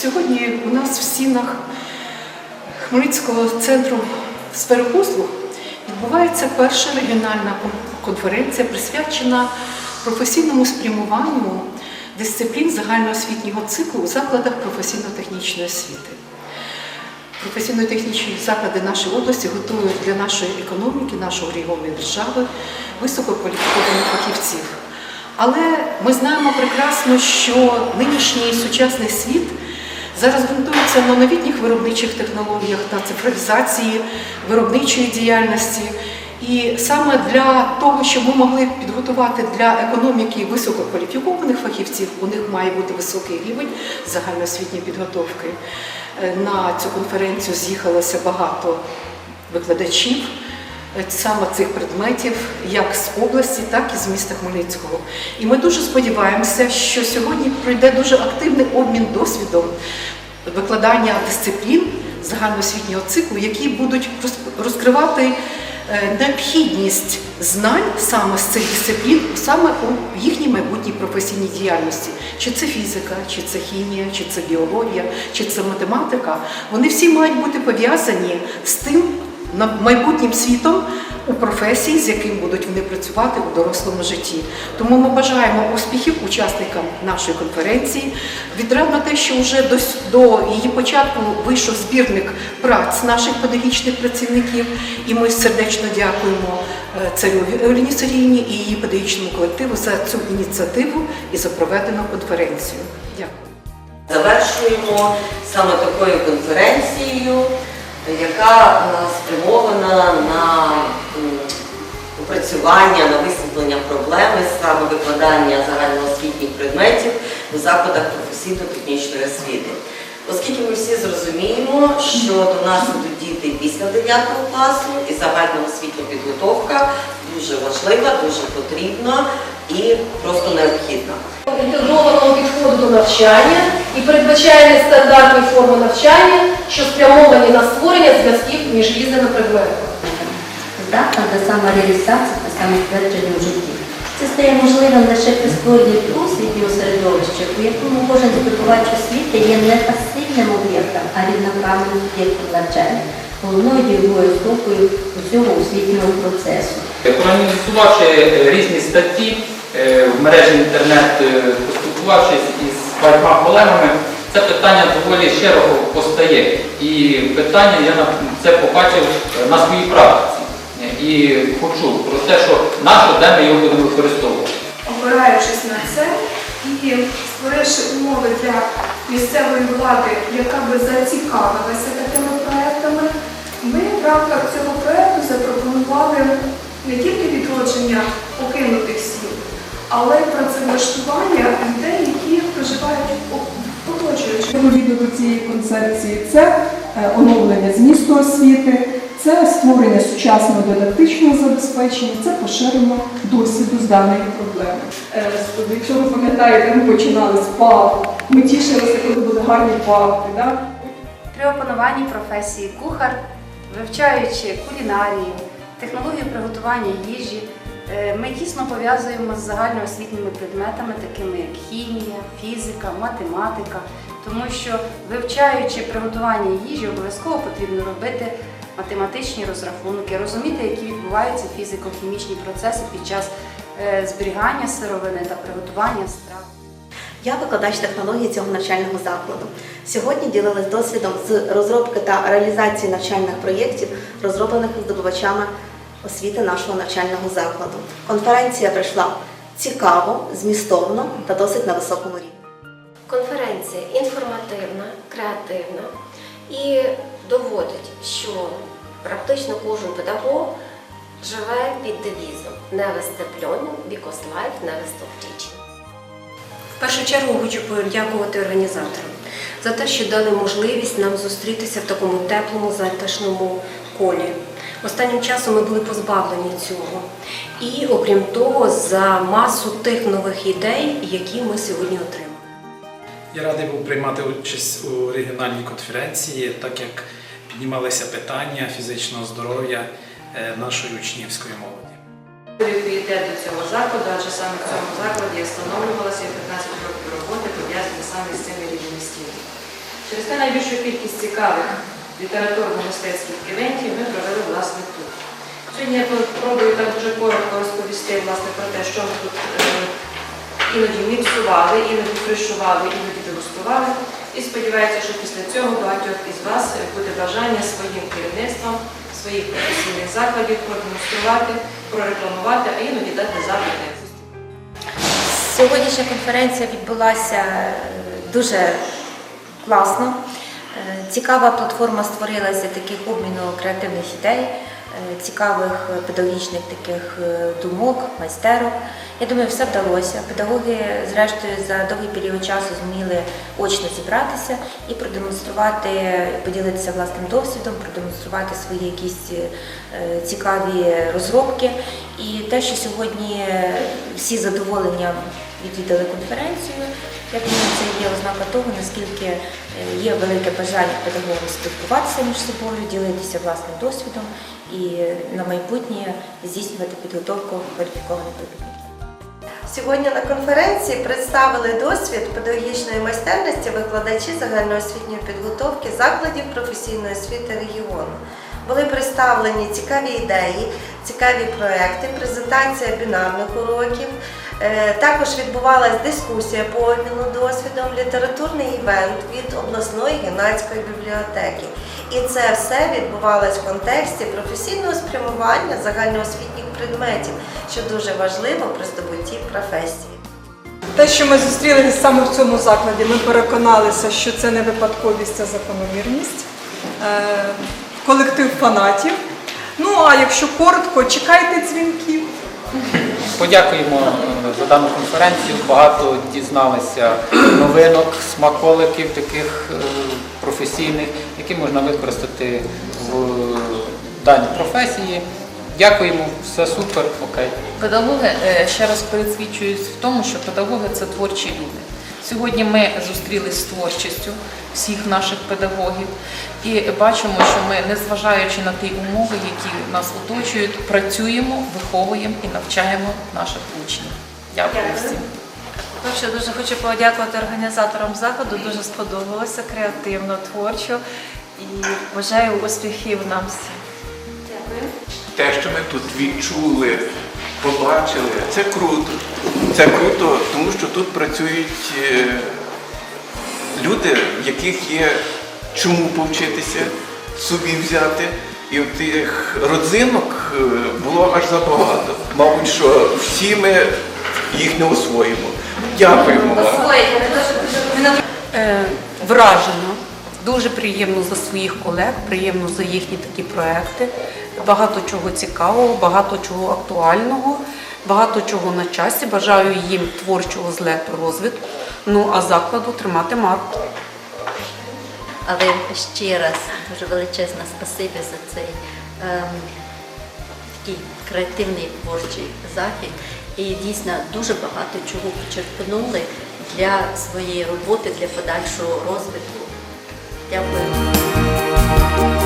Сьогодні у нас в стінах Хмельницького центру сфери послуг відбувається перша регіональна конференція, присвячена професійному спрямуванню дисциплін загальноосвітнього циклу у закладах професійно-технічної освіти. Професійно-технічні заклади нашої області готують для нашої економіки, нашого регіону держави висококваліфікованих фахівців. Але ми знаємо прекрасно, що нинішній сучасний світ зараз ґрунтується на новітніх виробничих технологіях та цифровізації виробничої діяльності. І саме для того, щоб ми могли підготувати для економіки висококваліфікованих фахівців, у них має бути високий рівень загальноосвітньої підготовки. Е, На цю конференцію з'їхалося багато викладачів саме цих предметів, як з області, так і з міста Хмельницького. І ми дуже сподіваємося, що сьогодні пройде дуже активний обмін досвідом викладання дисциплін загальноосвітнього циклу, які будуть розкривати е, необхідність знань саме з цих дисциплін, саме у їхній майбутній професійній діяльності. Чи це фізика, чи це хімія, чи це біологія, чи це математика. Вони всі мають бути пов'язані з тим майбутнім світом у професії, з яким будуть вони працювати у дорослому житті. Тому ми бажаємо успіхів учасникам нашої конференції. Відрадно те, що вже до, до її початку вийшов збірник праць наших педагогічних працівників, і ми сердечно дякуємо е, царю Олені Саріїні і її педагогічному колективу за цю ініціативу і за проведену конференцію. Дякую. Завершуємо саме такою конференцією, яка е, спрямована на опрацювання, на висвітлення проблеми саме викладання загальноосвітніх предметів у закладах професійно-технічної освіти. Оскільки ми всі зрозуміємо, що до нас ідуть діти після 9 класу і загальноосвітня підготовка дуже важлива, дуже потрібна і просто необхідна. інтегрованого підходу до навчання і передбачає нестандартні форми навчання, що спрямовані на створення зв'язків між різними предметами. здатна до самореалізації та самоствердження в житті. Це стає можливим лише при створенні освітнього середовища, у якому кожен здобувач освіти є не пасивним об'єктом, а рівноправним суб'єктом навчання, головною дієвою стопою усього освітнього процесу. Проаналізувавши е, різні статті е, в мережі інтернет, е, поспілкувавшись із багатьма колегами, це питання доволі широко постає. І питання я це побачив е, на своїй практиці. І почув про те, що нащо, де ми його будемо використовувати. опираючись на це і створивши умови для місцевої влади, яка би зацікавилася такими проектами, ми в рамках цього проекту запропонували не тільки відродження покинутих сіл, але й працевлаштування людей, які проживають в оточуючих Відповідно до цієї концепції це е, оновлення змісту освіти, це створення сучасного дидактичного забезпечення, це поширення досвіду з даної проблеми. Е, Якщо ви пам'ятаєте, ми починали з ПАВ, ми тішилися, коли були гарні ПАВи. Да? При опануванні професії кухар, вивчаючи кулінарію, технологію приготування їжі, е, ми тісно пов'язуємо з загальноосвітніми предметами, такими як хімія, фізика, математика, тому що вивчаючи приготування їжі, обов'язково потрібно робити математичні розрахунки, розуміти, які відбуваються фізико-хімічні процеси під час е, зберігання сировини та приготування страв. Я викладач технології цього навчального закладу. Сьогодні ділилась досвідом з розробки та реалізації навчальних проєктів, розроблених здобувачами освіти нашого навчального закладу. Конференція пройшла цікаво, змістовно та досить на високому рівні. Конференція інформативна, креативна і доводить, що практично кожен педагог живе під девізом «Never step learning, because life never stop teaching». В першу чергу хочу подякувати організаторам за те, що дали можливість нам зустрітися в такому теплому, затишному колі. Останнім часом ми були позбавлені цього. І окрім того, за масу тих нових ідей, які ми сьогодні отримали. Я радий був приймати участь у регіональній конференції, так як піднімалися питання фізичного здоров'я е, нашої учнівської молоді. Пріоритет до цього закладу, адже саме в цьому закладі встановлювалося 15 років роботи, пов'язані саме з цими рівними стінами. Через те найбільшу кількість цікавих літературно-мистецьких івентів ми провели власне тут. Сьогодні я спробую так дуже коротко розповісти власне про те, що ми тут е, іноді міксували, іноді фришували, іноді дегустували. І сподіваюся, що після цього багатьох із вас буде бажання своїм керівництвом своїх професійних закладів продемонструвати, прорекламувати, а іноді дати запит на якусь Сьогоднішня конференція відбулася е, дуже класно. Е, Цікава платформа створилася таких обміну креативних ідей, цікавих е, педагогічних таких е, думок, майстерок. Я думаю, все вдалося. Педагоги, зрештою, за довгий період часу зуміли очно зібратися і продемонструвати, поділитися власним досвідом, продемонструвати свої якісь е, цікаві розробки. І те, що сьогодні всі задоволення відвідали конференцію, я думаю, це є ознака того, наскільки е, є велике бажання педагогів спілкуватися між собою, ділитися власним досвідом і на майбутнє здійснювати підготовку кваліфікованих робітників. Сьогодні на конференції представили досвід педагогічної майстерності викладачі загальноосвітньої підготовки закладів професійної освіти регіону. Були представлені цікаві ідеї, цікаві проекти, презентація бінарних уроків. Е, Також відбувалась дискусія по обміну досвідом, літературний івент від обласної гімназької бібліотеки. І це все відбувалось в контексті професійного спрямування загальноосвітніх предметів, що дуже важливо при здобутті професії. Те, що ми зустрілися саме в цьому закладі, ми переконалися, що це не випадковість, це закономірність, Е, колектив фанатів. Ну а якщо коротко, чекайте дзвінків. Подякуємо е, за дану конференцію. Багато дізналися новинок, смаколиків таких е, професійних, які можна використати в даній професії. Дякуємо, все супер, окей. Педагоги е, ще раз пересвідчують в тому, що педагоги це творчі люди. Сьогодні ми зустрілись з творчістю всіх наших педагогів і бачимо, що ми, незважаючи на ті умови, які нас оточують, працюємо, виховуємо і навчаємо наших учнів. Дякую всім. Перше, дуже хочу подякувати організаторам заходу. Дуже сподобалося креативно, творчо і бажаю успіхів нам всім. те, що ми тут відчули, побачили, це круто. Це круто, тому що тут працюють е, люди, в яких є чому повчитися, собі взяти. І от тих родзинок е, було аж забагато. Мабуть, що всі ми їх не освоїмо. Дякуємо вам. Е, Вражено. Дуже приємно за своїх колег, приємно за їхні такі проекти. Багато чого цікавого, багато чого актуального, багато чого на часі. Бажаю їм творчого злету, розвитку. Ну а закладу тримати марку. Але ще раз дуже величезне спасибі за цей ем, такий креативний творчий захід. І дійсно дуже багато чого почерпнули для своєї роботи, для подальшого розвитку. Дякую.